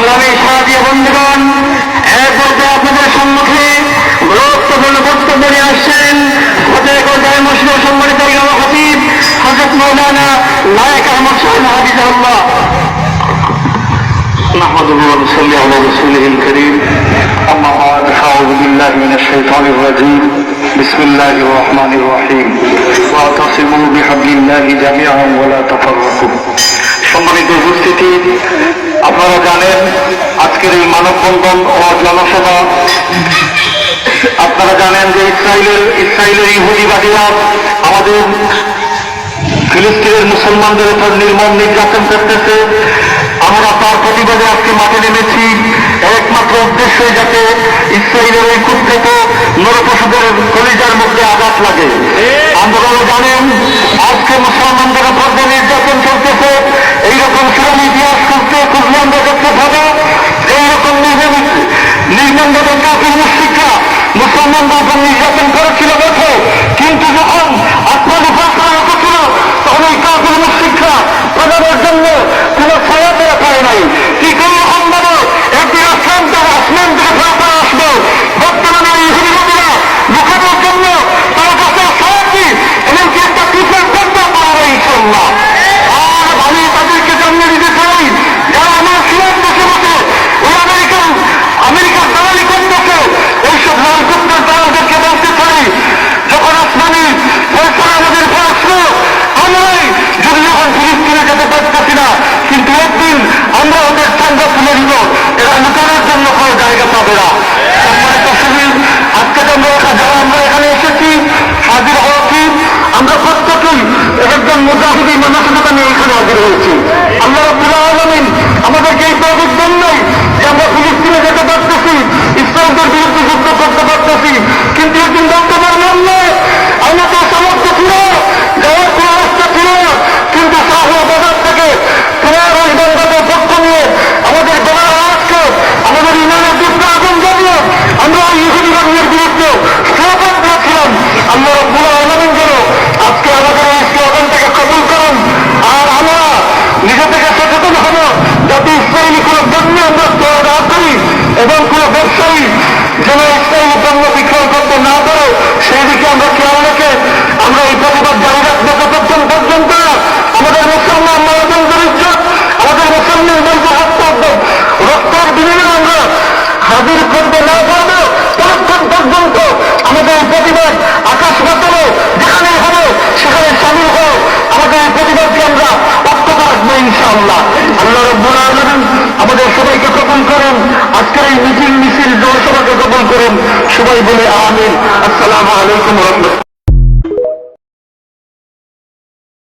সংগ্রামে সারাদিয়া বন্ধুগণ এরপরে আপনাদের সম্মুখে গুরুত্বপূর্ণ বক্তব্য নিয়ে আসছেন হজরত গোদায় মসজিদ সম্মানিত ইমাম হাবিব হজরত মৌলানা নায়ক আহমদ সাহেব হাবিজাল্লাহ نحمده ونصلي على رسوله الكريم أما بعد أعوذ بالله من الشيطان الرجيم بسم الله الرحمن الرحيم واعتصموا بحبل الله جميعا ولا تفرقوا সম্মানিত উপস্থিতি আজকের এই মানববন্ধন ও জনসভা, আপনারা জানেন যে ইসরায়েলের ইসরায়েলের ইহুদিবাদীরা আমাদের ফিলিস্তিনের মুসলমানদের উপর নির্মম নির্যাতন করতেছে। আমরা তার প্রতিবাদে আজকে মাঠে নেমেছি। একমাত্র উদ্দেশ্য যাতে ইসরায়েলের ওই কুখ্যাত নরপশুদের কলিজার মধ্যে আঘাত লাগে। আপনারা জানেন, আজকে মুসলমানদের উপর যে নির্যাতন চলতেছে, এইরকম সুরাম ইতিহাস খুঁজতে খুব একজন মুজাহিদি মানুষের এখানে হাজির হয়েছি। আল্লাহ আলমিন আমাদের সবাইকে কবল করেন। আজকের এই মিছিল মিছিল জনসভাকে কবল করেন। সবাই বলে আমিন। আসসালাম আলাইকুম রহমতুল্লাহ।